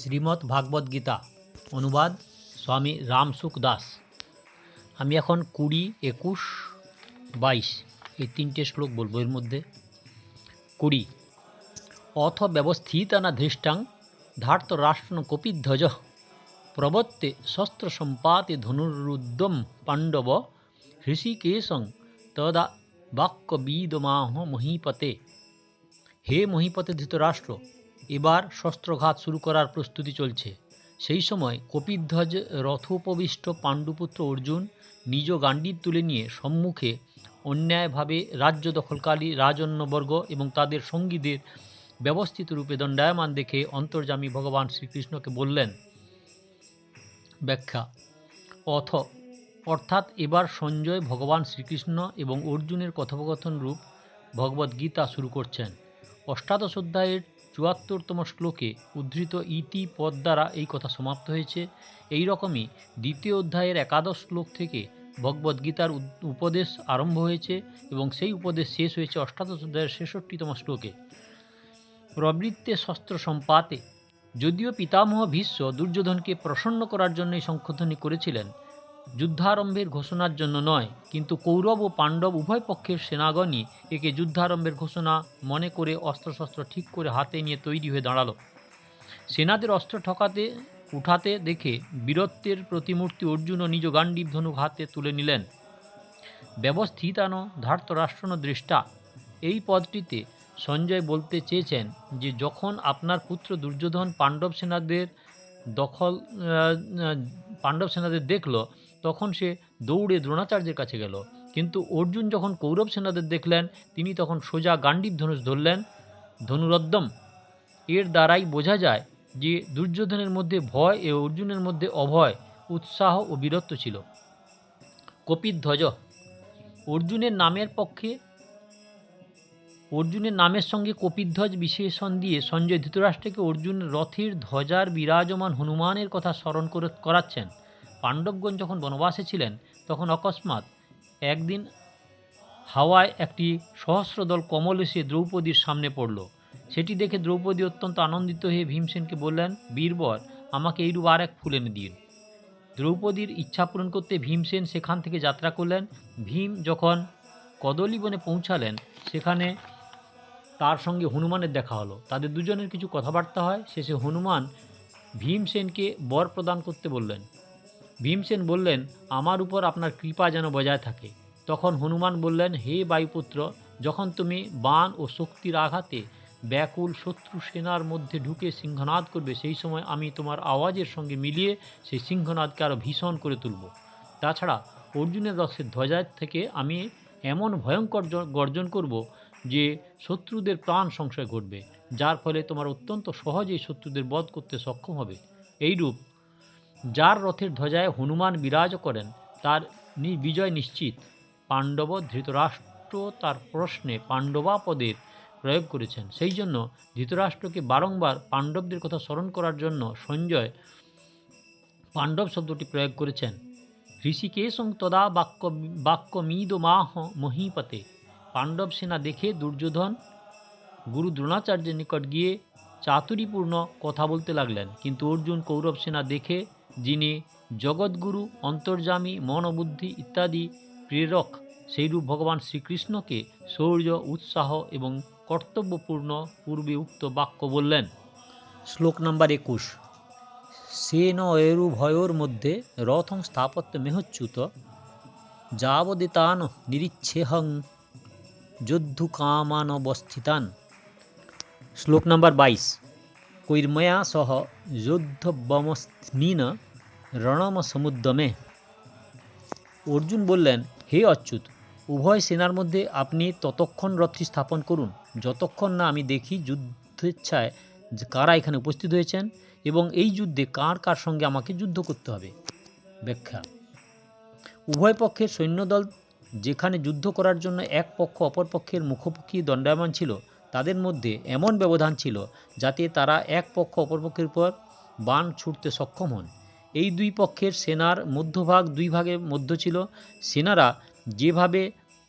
শ্রীমদ্ ভাগবত গীতা। অনুবাদ স্বামী রামসুখ দাস। আমি এখন কুড়ি, একুশ, বাইশ, এই তিনটে শ্লোক বলব এর মধ্যে। কুড়ি। অথ ব্যবস্থিতানা ধৃষ্টাং ধার্ত রাষ্ট্রন কপিধ্বজ প্রবত্তে শস্ত্র সম্পাতে ধনুরুদ্যম পাণ্ডব হৃষিকেশং তদা বাক্যবিদমাহ মহীপতে। হে মহীপতে ধৃতরাষ্ট্র এবার শস্ত্রঘাত শুরু করার প্রস্তুতি চলছে। সেই সময় কপিধ্বজ রথোপবিষ্ট পাণ্ডুপুত্র অর্জুন নিজ গান্ডীব তুলে নিয়ে সম্মুখে অন্যায়ভাবে রাজ্য দখলকারী রাজন্যবর্গ এবং তাদের সঙ্গীদের ব্যবস্থিত রূপে দণ্ডায়মান দেখে অন্তর্যামী ভগবান শ্রীকৃষ্ণকে বললেন, ব্যাখ্যা, অথ, অর্থাৎ এবার সঞ্জয় ভগবান শ্রীকৃষ্ণ এবং অর্জুনের কথোপকথন রূপ ভগবদ্গীতা শুরু করছেন। অষ্টাদশ অধ্যায়ের চুয়াত্তরতম শ্লোকে উদ্ধৃত ইতি পদ দ্বারা এই কথা সমাপ্ত হয়েছে। এই রকমই দ্বিতীয় অধ্যায়ের একাদশ শ্লোক থেকে ভগবদ্গীতার উপদেশ আরম্ভ হয়েছে এবং সেই উপদেশ শেষ হয়েছে অষ্টাদশ অধ্যায়ের ছেষট্টিতম শ্লোকে। প্রবৃত্তে শস্ত্র সম্পাতে, যদিও পিতামহ ভীষ্ম দুর্যোধনকে প্রসন্ন করার জন্য এই সংশোধনী করেছিলেন যুদ্ধারম্ভের ঘোষণার জন্য নয়, কিন্তু কৌরব ও পাণ্ডব উভয় পক্ষের সেনাগণই একে যুদ্ধারম্ভের ঘোষণা মনে করে অস্ত্রশস্ত্র ঠিক করে হাতে নিয়ে তৈরি হয়ে দাঁড়াল। সেনাদের অস্ত্র ঠকাতে, উঠাতে দেখে বীরত্বের প্রতিমূর্তি অর্জুন ও নিজ গান্ডীব ধনুক হাতে তুলে নিলেন। ব্যবস্থিতানো ধার্তরাষ্ট্রন দৃষ্টা। এই পদটিতে সঞ্জয় বলতে চেয়েছেন যে, যখন আপনার পুত্র দুর্যোধন পাণ্ডব সেনাদের দখল পাণ্ডব সেনাদের দেখল তখন সে দৌড়ে দ্রোণাচার্যের কাছে গেল। কিন্তু অর্জুন যখন কৌরব সেনাদের দেখলেন, তিনি তখন সোজা গান্ডীব ধনুষ ধরলেন, ধনুরদ্দম, এর দ্বারাই বোঝা যায় যে দুর্যোধনের মধ্যে ভয় ও অর্জুনের মধ্যে অভয়, উৎসাহ ও বীরত্ব ছিল। কপিধ্বজ, অর্জুনের নামের পক্ষে, অর্জুনের নামের সঙ্গে কপিধ্বজ বিশেষণ দিয়ে সঞ্জয় ধৃতরাষ্ট্রকে অর্জুন রথের ধ্বজার বিরাজমান হনুমানের কথা স্মরণ করে করাচ্ছেন। পাণ্ডবগণ যখন বনবাসে ছিলেন, তখন অকস্মাৎ একদিন হাওয়ায় একটি সহস্রদল কমল এসে দ্রৌপদীর সামনে পড়ল। সেটি দেখে দ্রৌপদী অত্যন্ত আনন্দিত হয়ে ভীমসেনকে বললেন, বীরবর, আমাকে এইরূপ আর এক ফুল এনে দিন। দ্রৌপদীর ইচ্ছা পূরণ করতে ভীমসেন সেখান থেকে যাত্রা করলেন। ভীম যখন কদলী বনে পৌঁছালেন, সেখানে তার সঙ্গে হনুমানের দেখা হলো। তাদের দুজনের কিছু কথাবার্তা হয়। শেষে হনুমান ভীমসেনকে বর প্রদান করতে বললেন ভীমসেন বললেন, আমার উপর আপনার কৃপা যেন বজায় থাকে। তখন হনুমান বললেন, হে বায়ুপুত্র, যখন তুমি বাণ ও শক্তির আঘাতে ব্যাকুল শত্রু সেনার মধ্যে ঢুকে সিংহনাদ করবে, সেই সময় আমি তোমার আওয়াজের সঙ্গে মিলিয়ে সেই সিংহনাদকে আরও ভীষণ করে তুলব। তাছাড়া অর্জুনের রথের ধ্বজার থেকে আমি এমন ভয়ঙ্কর গর্জন করব যে শত্রুদের প্রাণ সংশয় ঘটবে, যার ফলে তোমার অত্যন্ত সহজেই শত্রুদের বধ করতে সক্ষম হবে। এইরূপ যার রথের ধ্বজায় হনুমান বিরাজ করেন, তার বিজয় নিশ্চিত। পাণ্ডব ধৃতরাষ্ট্র তার প্রশ্নে পাণ্ডবা পদের প্রয়োগ করেছেন। সেই জন্য ধৃতরাষ্ট্রকে বারংবার পাণ্ডবদের কথা স্মরণ করার জন্য সঞ্জয় পাণ্ডব শব্দটি প্রয়োগ করেছেন। ঋষিকেশং তদা বাক্য বাক্য মিদ মাহ মহীপতে। পাণ্ডব সেনা দেখে দুর্যোধন গুরু দ্রোণাচার্যের নিকট গিয়ে চাতুরীপূর্ণ কথা বলতে লাগলেন। কিন্তু অর্জুন কৌরব সেনা দেখে যিনি জগৎগুরু অন্তর্যামী মন ও বুদ্ধি ইত্যাদি প্রেরক, সেইরূপ ভগবান শ্রীকৃষ্ণকে শৌর্য উৎসাহ এবং কর্তব্যপূর্ণ পূর্বে উক্ত বাক্য বললেন। শ্লোক নাম্বার একুশ। সেন এরুভয়োর মধ্যে রথং স্থাপত্য মেহচ্যুত, যাবদিতান নিরিচ্ছেহং যুদ্ধকামানবস্থিতান শ্লোক নাম্বার বাইশ। কৈর্ময়া সহ যুদ্ধবমস্মিন রণম সমুদ্যমে অর্জুন বললেন, হে অচ্যুত, উভয় সেনার মধ্যে আপনি ততক্ষণ রথটি স্থাপন করুন। যতক্ষণ না আমি দেখি যুদ্ধেচ্ছায় কারা এখানে উপস্থিত হয়েছেন এবং এই যুদ্ধে কার কার সঙ্গে আমাকে যুদ্ধ করতে হবে। ব্যাখ্যা। উভয় পক্ষের সৈন্যদল যেখানে যুদ্ধ করার জন্য এক পক্ষ, অপর পক্ষের মুখোমুখি দণ্ডায়মান ছিল, তাদের মধ্যে এমন ব্যবধান ছিল যাতে তারা এক পক্ষ, অপর পক্ষের উপর বাণ ছুটতে সক্ষম হন। এই দুই পক্ষের সেনার মধ্যভাগ, দুই ভাগে মধ্য ছিল। সেনারা যেভাবে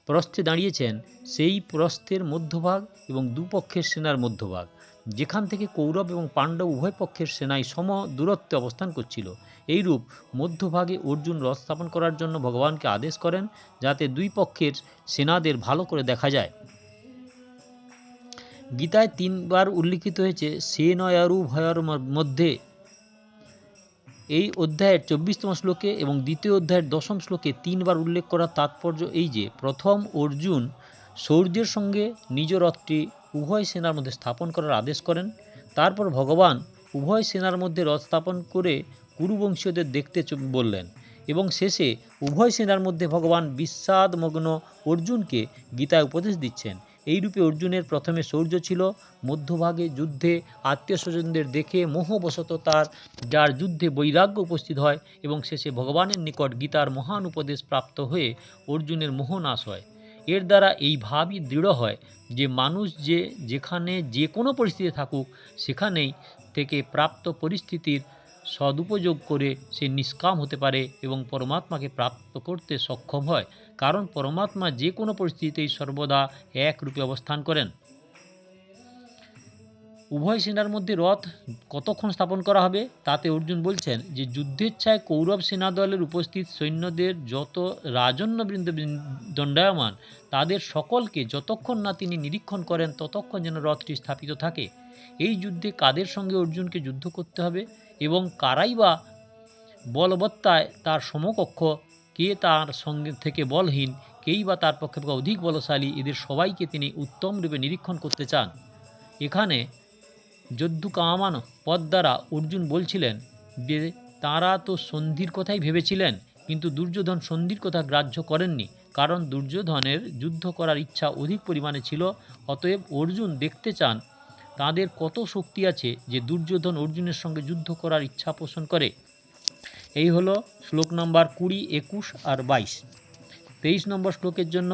প্রস্থে দাঁড়িয়েছেন, সেই প্রস্থের মধ্যভাগ এবং দুপক্ষের সেনার মধ্যভাগ। যেখান থেকে কৌরব এবং পাণ্ডব উভয় পক্ষের সেনাই সম দূরত্বে অবস্থান করছিল, এইরূপ মধ্যভাগে অর্জুন রথ স্থাপন করার জন্য ভগবানকে আদেশ করেন যাতে দুই পক্ষের সেনাদের ভালো করে দেখা যায়। গীতায় তিনবার উল্লিখিত হয়েছে, সে নয়ারু ভয়র মধ্যে এই অধ্যায়ের চব্বিশতম শ্লোকে এবং দ্বিতীয় অধ্যায়ের দশম শ্লোকে তিনবার উল্লেখ করার তাৎপর্য এই যে, প্রথম অর্জুন শৌর্যের সঙ্গে নিজ রথটি উভয় সেনার মধ্যে স্থাপন করার আদেশ করেন। তারপর ভগবান উভয় সেনার মধ্যে রথ স্থাপন করে কুরুবংশীয়দের দেখতে বললেন এবং শেষে উভয় সেনার মধ্যে ভগবান বিস্বাদমগ্ন অর্জুনকে গীতায় উপদেশ দিচ্ছেন। এইরূপে অর্জুনের প্রথমে শৌর্য ছিল, মধ্যভাগে যুদ্ধে আত্মীয় স্বজনদের দেখে মোহবশত তার, যার যুদ্ধে বৈরাগ্য উপস্থিত হয় এবং শেষে ভগবানের নিকট গীতার মহান উপদেশ প্রাপ্ত হয়ে অর্জুনের মোহনাশ হয়। এর দ্বারা এই ভাবই দৃঢ় হয় যে মানুষ যে যেখানে যে কোনো পরিস্থিতি থাকুক, সেখানেই থেকে প্রাপ্ত পরিস্থিতির সদুপযোগ করে সে নিষ্কাম হতে পারে এবং পরমাত্মাকে প্রাপ্ত করতে সক্ষম হয়। কারণ পরমাত্মা যে কোনো পরিস্থিতিতেই সর্বদা একরূপে অবস্থান করেন। উভয় সেনার মধ্যে রথ কতক্ষণ স্থাপন করা হবে? তাতে অর্জুন বলছেন যে, যুদ্ধের ছায় কৌরব সেনাদলের উপস্থিত সৈন্যদের যত রাজন্যবৃন্দ বৃন- দণ্ডায়মান, তাদের সকলকে যতক্ষণ না তিনি নিরীক্ষণ করেন, ততক্ষণ যেন রথটি স্থাপিত থাকে। এই যুদ্ধে কাদের সঙ্গে অর্জুনকে যুদ্ধ করতে হবে? এবং কারাই বা বলবত্তায় তার সমকক্ষ, কে তার সঙ্গে থেকে বলহীন, কেই বা তার পক্ষে অধিক বলশালী, এদের সবাইকে তিনি উত্তম রূপে নিরীক্ষণ করতে চান। এখানে যদ্দু কামান পদ দ্বারা অর্জুন বলছিলেন যে, তাঁরা তো সন্ধির কথাই ভেবেছিলেন, কিন্তু দুর্যোধন সন্ধির কথা গ্রাহ্য করেননি, কারণ দুর্যোধনের যুদ্ধ করার ইচ্ছা অধিক পরিমাণে ছিল, অতএব অর্জুন দেখতে চান তাদের কত শক্তি আছে যে দুর্যোধন অর্জুনের সঙ্গে যুদ্ধ করার ইচ্ছা পোষণ করে? এই হলো শ্লোক নম্বর কুড়ি, একুশ আর বাইশ। তেইশ নম্বর শ্লোকের জন্য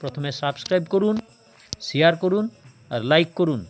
প্রথমে সাবস্ক্রাইব করুন, শেয়ার করুন আর লাইক করুন।